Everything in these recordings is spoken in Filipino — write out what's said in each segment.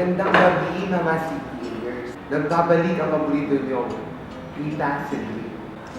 Magandang gabi mga CPAers. Nagbabalik ang paborito niyong Tita Cedric.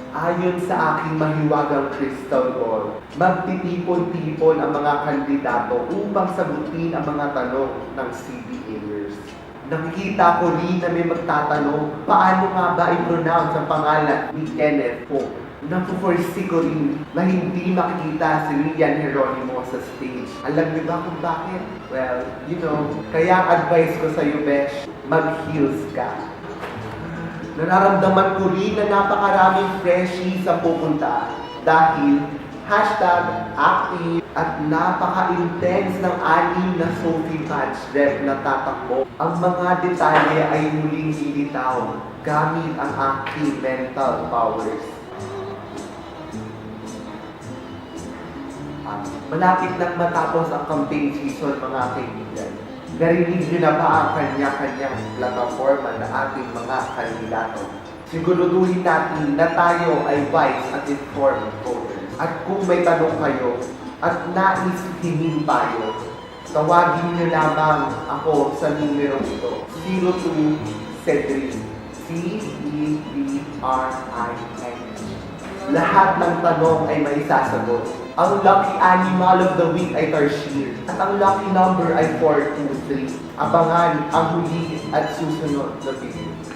Ayon sa aking mahiwagang crystal ball, magtitipon-tipon ang mga kandidato upang sagutin ang mga tanong ng CPAers. Nakikita ko rin na may magtatanong paano nga ba i-pronounce ang pangalan ni Kenneth Pope. Napuforsee ko rin na hindi makikita si Rian Geronimo sa stage. Alam niyo ba kung bakit? Well, you know, kaya ang advice ko sa iyo, Besh, mag-heels ka. Nararamdaman ko rin na napakaraming freshies ang pupunta dahil hashtag active at napaka-intense ng anim na Sophie Patch rep na tatakbo. Ang mga detalye ay muling lilitaw gamit ang aking mental powers. Malapit lang matapos ang campaign season mga kaibigan. Narinig niyo na ba ang kanya-kanyang plataforma na ating mga kandidato? Siguraduhin natin na tayo ay wise at informed voters. At kung may tanong kayo at nais hingin payo, tawagin niyo lamang ako sa numero ito. 02 Cedric. C-E-D-R-I-N. Lahat ng tanong ay may sasagot. Ang lucky animal of the week ay Tarshir. At ang lucky number ay 423. Abangan ang huli at susunod na video.